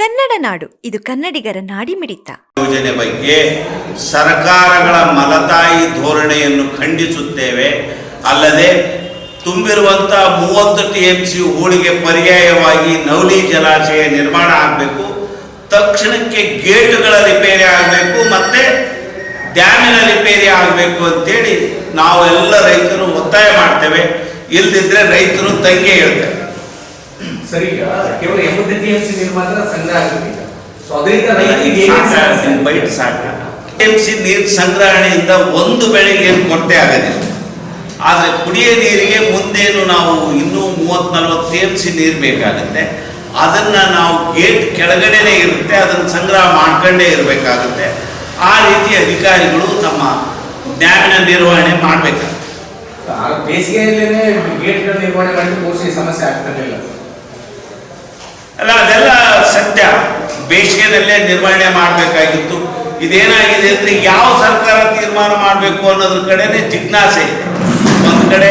ಕನ್ನಡ ನಾಡು, ಇದು ಕನ್ನಡಿಗರ ನಾಡಿಮಿಡಿತ. ಯೋಜನೆ ಬಗ್ಗೆ ಸರ್ಕಾರಗಳ ಮಲತಾಯಿ ಧೋರಣೆಯನ್ನು ಖಂಡಿಸುತ್ತೇವೆ. ಅಲ್ಲದೆ ತುಂಬಿರುವಂತಹ ಮೂವತ್ತು ಟಿ ಎಂ ಸಿ ಹೂಳಿಗೆ ಪರ್ಯಾಯವಾಗಿ ನವಲಿ ಜಲಾಶಯ ನಿರ್ಮಾಣ ಆಗಬೇಕು. ತಕ್ಷಣಕ್ಕೆ ಗೇಟ್ಗಳ ರಿಪೇರಿ ಆಗಬೇಕು, ಮತ್ತೆ ಡ್ಯಾಮಿನ ರಿಪೇರಿ ಆಗಬೇಕು ಅಂತೇಳಿ ನಾವೆಲ್ಲ ರೈತರು ಒತ್ತಾಯ ಮಾಡ್ತೇವೆ. ಇಲ್ದಿದ್ರೆ ರೈತರು ತಂಗೆ ಹೇಳ್ತಾರೆ. ಸರಿ ಈಗ ಕೇವಲ ಎಂಬತ್ತು ಟಿ ಎಂ ಸಿ ನೀರು ಮಾತ್ರ ಸಂಗ್ರಹ ಸೊ ಅದರಿಂದ ರೈತರಿಗೆ ಏನೇನ್ ಸಮಸ್ಯೆ? ಬೈಟ್ ಸಾಕು ಸಿ ನೀರು ಸಂಗ್ರಹಣೆಯಿಂದ ಒಂದು ಬೆಳೆಗೆ ಏನು ಕೊರತೆ ಆಗೋದಿಲ್ಲ. ಆದರೆ ಕುಡಿಯೋ ನೀರಿಗೆ ಮುಂದೇನು ನಾವು ಇನ್ನೂ ಮೂವತ್ತು ನಲ್ವತ್ತು ಟಿ ಎಂ ಸಿ ನೀರು ಬೇಕಾಗುತ್ತೆ. ಅದನ್ನು ನಾವು ಗೇಟ್ ಕೆಳಗಡೆನೇ ಇರುತ್ತೆ ಅದನ್ನು ಸಂಗ್ರಹ ಮಾಡ್ಕೊಂಡೇ ಇರಬೇಕಾಗುತ್ತೆ. ಆ ರೀತಿ ಅಧಿಕಾರಿಗಳು ತಮ್ಮ ಜ್ಞಾನ ನಿರ್ವಹಣೆ ಮಾಡಬೇಕಾಗುತ್ತೆ. ಬೇಸಿಗೆಯಲ್ಲೇ ಬೇಸಿಗೆಯಲ್ಲೇನೆ ಗೇಟ್ಗಳ ನಿರ್ವಹಣೆ ಮಾಡಿ ಈ ಸಮಸ್ಯೆ ಆಗ್ತಿರ್ಲಿಲ್ಲ ಬೇಸಿಗೆದಲ್ಲೇ ನಿರ್ವಹಣೆ ಮಾಡಬೇಕಾಗಿತ್ತು. ಇದೇನಾಗಿದೆ ಅಂದ್ರೆ ಯಾವ ಸರ್ಕಾರ ತೀರ್ಮಾನ ಮಾಡಬೇಕು ಅನ್ನೋದ್ರ ಕಡೆನೆ ಜಿಜ್ಞಾಸೆ. ಒಂದು ಕಡೆ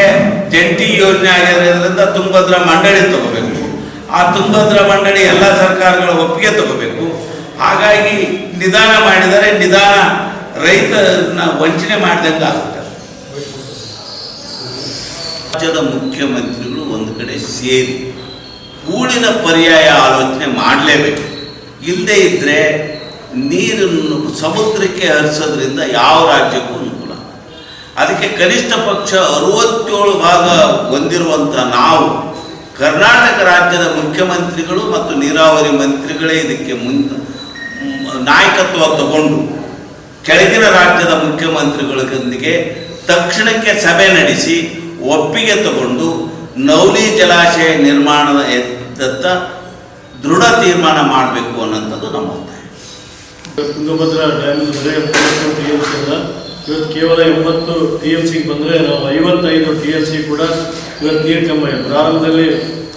ಜಂಟಿ ಯೋಜನೆ ಆಗಿರೋದ್ರಿಂದ ತುಂಗಭದ್ರಾ ಮಂಡಳಿ ತಗೋಬೇಕು. ಆ ತುಂಗಭದ್ರಾ ಮಂಡಳಿ ಎಲ್ಲ ಸರ್ಕಾರಗಳ ಒಪ್ಪಿಗೆ ತಗೋಬೇಕು. ಹಾಗಾಗಿ ನಿಧಾನ ಮಾಡಿದರೆ ನಿಧಾನ ರೈತರನ್ನ ವಂಚನೆ ಮಾಡಿದಂಗೆ ಆಗುತ್ತೆ. ರಾಜ್ಯದ ಮುಖ್ಯಮಂತ್ರಿಗಳು ಒಂದು ಕಡೆ ಸೇರಿ ಹೂಳಿನ ಪರ್ಯಾಯ ಆಲೋಚನೆ ಮಾಡಲೇಬೇಕು. ಇಲ್ಲದೇ ಇದ್ದರೆ ನೀರನ್ನು ಸಮುದ್ರಕ್ಕೆ ಹರಿಸೋದ್ರಿಂದ ಯಾವ ರಾಜ್ಯಕ್ಕೂ ಅನುಕೂಲ ಅದಕ್ಕೆ ಕನಿಷ್ಠ ಪಕ್ಷ ಅರುವತ್ತೇಳು ಭಾಗ ಹೊಂದಿರುವಂಥ ನಾವು, ಕರ್ನಾಟಕ ರಾಜ್ಯದ ಮುಖ್ಯಮಂತ್ರಿಗಳು ಮತ್ತು ನೀರಾವರಿ ಮಂತ್ರಿಗಳೇ ಇದಕ್ಕೆ ಮುನ್, ನಾಯಕತ್ವ ತಗೊಂಡು ಕೆಳಗಿನ ರಾಜ್ಯದ ಮುಖ್ಯಮಂತ್ರಿಗಳೊಂದಿಗೆ ತಕ್ಷಣಕ್ಕೆ ಸಭೆ ನಡೆಸಿ ಒಪ್ಪಿಗೆ ತಗೊಂಡು ನೌಲಿ ಜಲಾಶಯ ನಿರ್ಮಾಣದ ಎದ್ದತ್ತ ದೃಢ ತೀರ್ಮಾನ ಮಾಡಬೇಕು ಅನ್ನೋಂಥದ್ದು ನಮ್ಮ ಒತ್ತಾಯ. Tungabhadra dam T M C ಅಲ್ಲ. ಇವತ್ತು ಕೇವಲ ಎಂಬತ್ತು ಟಿ ಎಲ್ ಸಿಗೆ ಬಂದರೆ ನಾವು ಐವತ್ತೈದು ಟಿ ಎಲ್ ಸಿ ಕೂಡ ಇವತ್ತು ನೀರು ಕಮ್ಮಿ ಪ್ರಾರಂಭದಲ್ಲಿ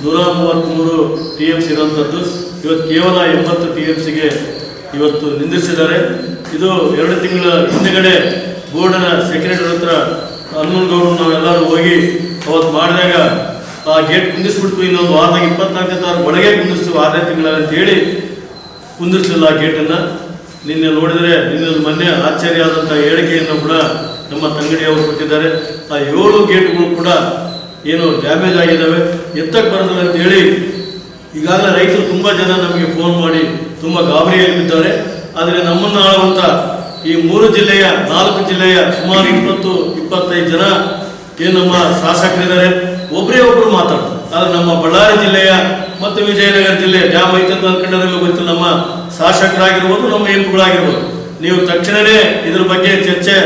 ನೂರ ಮೂವತ್ತ್ಮೂರು ಟಿ ಎಂ ಸಿ ಇರುವಂಥದ್ದು. ಇವತ್ತು ಕೇವಲ ಎಂಬತ್ತು ಟಿ ಎಂ ಸಿಗೆ ಇವತ್ತು ನಿಂದಿಸಿದ್ದಾರೆ. ಇದು ಎರಡು ತಿಂಗಳ ಹಿಂದೆಗಡೆ ಬೋರ್ಡರ ಸೆಕ್ರೆಟರಿ ಹತ್ರ ಹನುಮನ್ಗೌಡರು ನಾವೆಲ್ಲರೂ ಹೋಗಿ ಅವತ್ತು ಮಾಡಿದಾಗ ಆ ಗೇಟ್ ಕುಂದಿಸ್ಬಿಡ್ತು. ಇನ್ನೊಂದು ವಾರದಾಗ ಇಪ್ಪತ್ನಾಲ್ಕನೇ ತಾರೀಕು ಒಳಗೆ ಕುಂದಿಸ್ತು ಆರನೇ ತಿಂಗಳಲ್ಲಿ ಅಂತ ಹೇಳಿ ಕುಂದಿಸಲಿಲ್ಲ ಆ ಗೇಟನ್ನು ನಿನ್ನೆ ನೋಡಿದರೆ ನಿನ್ನೆ ಮೊನ್ನೆ ಆಶ್ಚರ್ಯ ಆದಂಥ ಹೇಳಿಕೆಯನ್ನು ಕೂಡ ನಮ್ಮ ತಂಗಡಿಯವರು ಕೊಟ್ಟಿದ್ದಾರೆ. ಆ ಏಳು ಗೇಟ್ಗಳು ಕೂಡ ಏನು ಡ್ಯಾಮೇಜ್ ಆಗಿದ್ದಾವೆ. ಎತ್ತಕ್ಕೆ ಬರೋದಿಲ್ಲ ಅಂತ ಹೇಳಿ ಈಗಾಗಲೇ ರೈತರು ತುಂಬ ಜನ ನಮಗೆ ಫೋನ್ ಮಾಡಿ ತುಂಬ ಗಾಬರಿಯಾಗಿದ್ದಾರೆ ಆದರೆ ನಮ್ಮನ್ನು ಆಳುವಂಥ ಈ ಮೂರು ಜಿಲ್ಲೆಯ ನಾಲ್ಕು ಜಿಲ್ಲೆಯ ಸುಮಾರು ಇಪ್ಪತ್ತು, ಇಪ್ಪತ್ತೈದು ಜನ ಏನು ನಮ್ಮ ಶಾಸಕರಿದ್ದಾರೆ. ಒಬ್ಬರೇ ಒಬ್ಬರು ಮಾತಾಡ್ತಾರೆ. ಆದರೆ ನಮ್ಮ ಬಳ್ಳಾರಿ ಜಿಲ್ಲೆಯ ಮತ್ತು ವಿಜಯನಗರ ಜಿಲ್ಲೆ ಡ್ಯಾಮ್ ಐತೆ ಅಂತ ಅನ್ಕೊಂಡಿರೋ ಗೊತ್ತಿಲ್ಲ, ನಮ್ಮ ಶಾಸಕರಾಗಿರ್ಬೋದು, ನಮ್ಮ ಎಂಪುಗಳಾಗಿರ್ಬೋದು ನೀವು ತಕ್ಷಣವೇ ಇದ್ರ ಬಗ್ಗೆ ಚರ್ಚೆ,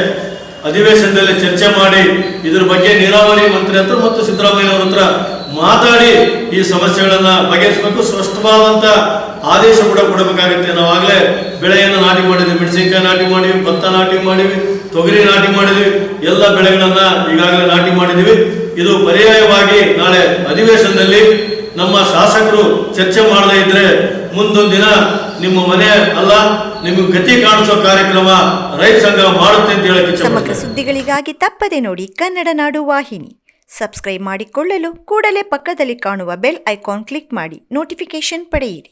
ಅಧಿವೇಶನದಲ್ಲಿ ಚರ್ಚೆ ಮಾಡಿ, ಇದ್ರ ಬಗ್ಗೆ ನೀರಾವರಿ ಮಂತ್ರಿ ಹತ್ರ ಮತ್ತು ಸಿದ್ದರಾಮಯ್ಯನವ್ರ ಹತ್ರ ಮಾತಾಡಿ ಈ ಸಮಸ್ಯೆಗಳನ್ನು ಬಗೆಹರಿಸಬೇಕು. ಸ್ಪಷ್ಟವಾದಂತ ಆದೇಶ ಕೂಡ ಕೊಡಬೇಕಾಗುತ್ತೆ. ನಾವಾಗಲೇ ಬೆಳೆಯನ್ನು ನಾಟಿ ಮಾಡಿದ್ವಿ, ಮೆಣಸಿನ್ಕಾಯಿ ನಾಟಿ ಮಾಡಿವಿ ಭತ್ತ ನಾಟಿ ಮಾಡಿವಿ ತೊಗರಿ ನಾಟಿ ಮಾಡಿದ್ವಿ, ಎಲ್ಲ ಬೆಳೆಗಳನ್ನು ಈಗಾಗಲೇ ನಾಟಿ ಮಾಡಿದ್ವಿ. ಇದು ಪರ್ಯಾಯವಾಗಿ ನಾಳೆ ಅಧಿವೇಶನದಲ್ಲಿ ನಮ್ಮ ಶಾಸಕರು ಚರ್ಚೆ ಮಾಡದೇ ಇದ್ರೆ ಮುಂದೊಂದು ದಿನ ನಿಮ್ಮ ಮನೆ ಅಲ್ಲ ನಿಮಗೆ ಗತಿ ಕಾಣಿಸೋ ಕಾರ್ಯಕ್ರಮ ರೈತ ಸಂಘ ಮಾಡುತ್ತೆ ಅಂತ ಹೇಳಕ್ಕೆ ಸಮಗ್ರ ಸುದ್ದಿಗಳಿಗಾಗಿ ತಪ್ಪದೆ ನೋಡಿ ಕನ್ನಡ ನಾಡು ವಾಹಿನಿ. ಸಬ್ಸ್ಕ್ರೈಬ್ ಮಾಡಿಕೊಳ್ಳಲು ಕೂಡಲೇ ಪಕ್ಕದಲ್ಲಿ ಕಾಣುವ ಬೆಲ್ ಐಕಾನ್ ಕ್ಲಿಕ್ ಮಾಡಿ ನೋಟಿಫಿಕೇಶನ್ ಪಡೆಯಿರಿ.